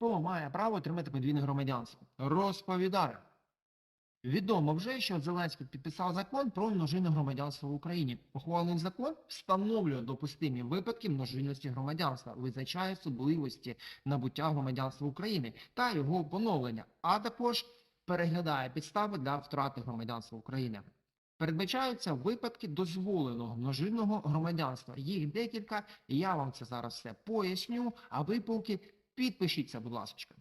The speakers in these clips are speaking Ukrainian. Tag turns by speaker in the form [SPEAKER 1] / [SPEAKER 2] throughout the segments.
[SPEAKER 1] Хто має право отримати подвійне громадянство? Розповідаю. Відомо вже, що Зеленський підписав закон про множинне громадянство в Україні. Ухвалений закон встановлює допустимі випадки множинності громадянства, визначає особливості набуття громадянства України та його поновлення, а також переглядає підстави для втрати громадянства України. Передбачаються випадки дозволеного множинного громадянства. Їх декілька, і я вам це зараз все поясню, а ви поки підпишіться, будь ласка.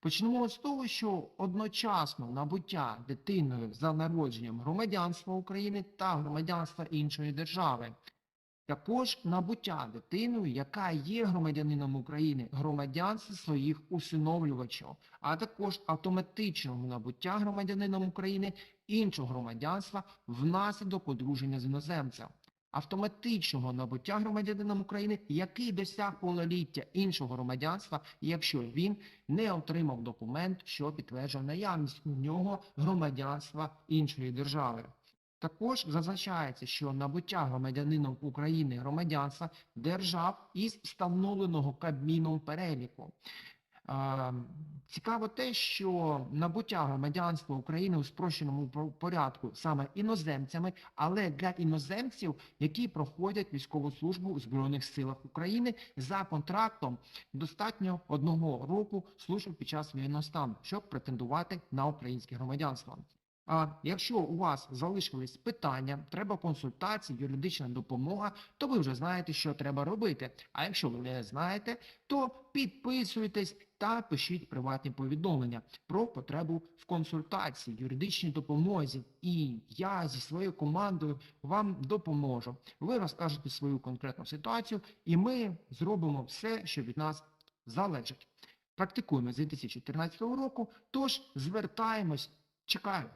[SPEAKER 1] Почнемо з того, що одночасно набуття дитиною за народженням громадянства України та громадянства іншої держави. Також набуття дитиною, яка є громадянином України, громадянства своїх усиновлювачів, а також автоматичного набуття громадянином України іншого громадянства внаслідок одруження з іноземцем. Автоматичного набуття громадянином України, який досяг повноліття іншого громадянства, якщо він не отримав документ, що підтверджує наявність у нього громадянства іншої держави. Також зазначається, що набуття громадянином України громадянства держав із встановленого Кабміном переліку. Е, Цікаво те, що набуття громадянства України у спрощеному по- порядку саме іноземцями, але для іноземців, які проходять військову службу у Збройних силах України за контрактом достатньо одного року служби під час воєнного стану, щоб претендувати на українське громадянство. А якщо у вас залишились питання, треба консультації, юридична допомога, то ви вже знаєте, що треба робити. А якщо ви не знаєте, то підписуйтесь та пишіть приватні повідомлення про потребу в консультації, юридичній допомозі. І я зі своєю командою вам допоможу. Ви розкажете свою конкретну ситуацію, і ми зробимо все, що від нас залежить. Практикуємо з 2014 року, тож звертаємось, чекаю.